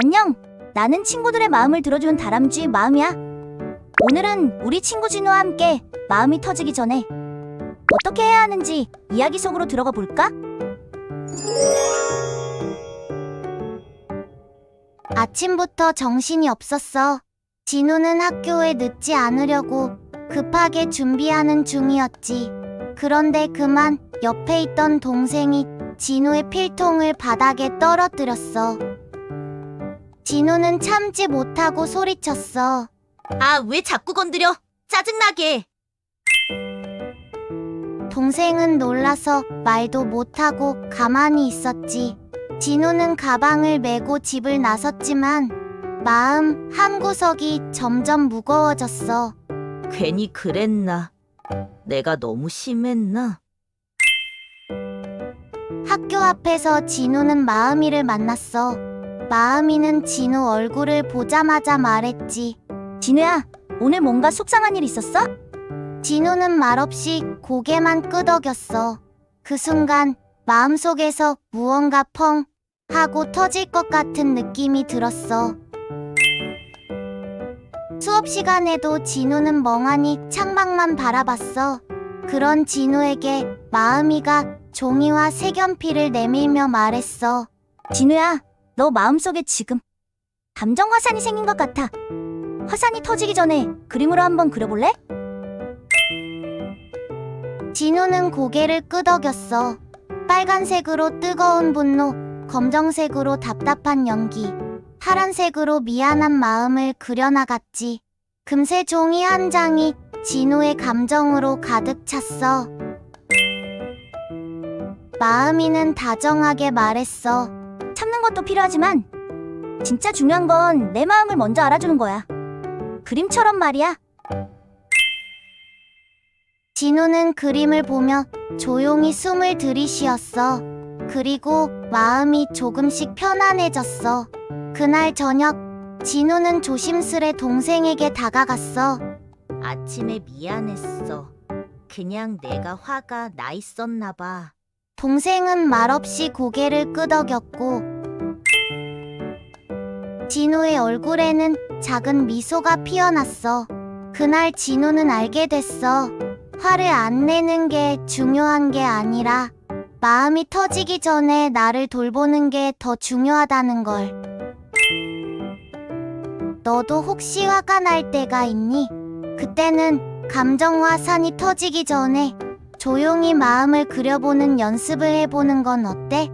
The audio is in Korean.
안녕. 나는 친구들의 마음을 들어주는 다람쥐 마음이야. 오늘은 우리 친구 진우와 함께 마음이 터지기 전에 어떻게 해야 하는지 이야기 속으로 들어가 볼까? 아침부터 정신이 없었어. 진우는 학교에 늦지 않으려고 급하게 준비하는 중이었지. 그런데 그만 옆에 있던 동생이 진우의 필통을 바닥에 떨어뜨렸어. 진우는 참지 못하고 소리쳤어. 아, 왜 자꾸 건드려? 짜증나게. 동생은 놀라서 말도 못하고 가만히 있었지. 진우는 가방을 메고 집을 나섰지만 마음 한 구석이 점점 무거워졌어. 괜히 그랬나? 내가 너무 심했나? 학교 앞에서 진우는 마음이를 만났어. 마음이는 진우 얼굴을 보자마자 말했지. 진우야, 오늘 뭔가 속상한 일 있었어? 진우는 말없이 고개만 끄덕였어. 그 순간 마음속에서 무언가 펑 하고 터질 것 같은 느낌이 들었어. 수업 시간에도 진우는 멍하니 창밖만 바라봤어. 그런 진우에게 마음이가 종이와 색연필을 내밀며 말했어. 진우야, 너 마음속에 지금 감정 화산이 생긴 것 같아. 화산이 터지기 전에 그림으로 한번 그려볼래? 진우는 고개를 끄덕였어. 빨간색으로 뜨거운 분노, 검정색으로 답답한 연기, 파란색으로 미안한 마음을 그려나갔지. 금세 종이 한 장이 진우의 감정으로 가득 찼어. 마음이는 다정하게 말했어. 것도 필요하지만 진짜 중요한 건 내 마음을 먼저 알아주는 거야. 그림처럼 말이야. 진우는 그림을 보며 조용히 숨을 들이쉬었어. 그리고 마음이 조금씩 편안해졌어. 그날 저녁, 진우는 조심스레 동생에게 다가갔어. 아침에 미안했어. 그냥 내가 화가 나 있었나 봐. 동생은 말없이 고개를 끄덕였고, 진우의 얼굴에는 작은 미소가 피어났어. 그날 진우는 알게 됐어. 화를 안 내는 게 중요한 게 아니라 마음이 터지기 전에 나를 돌보는 게 더 중요하다는 걸. 너도 혹시 화가 날 때가 있니? 그때는 감정 화산이 터지기 전에 조용히 마음을 그려보는 연습을 해보는 건 어때?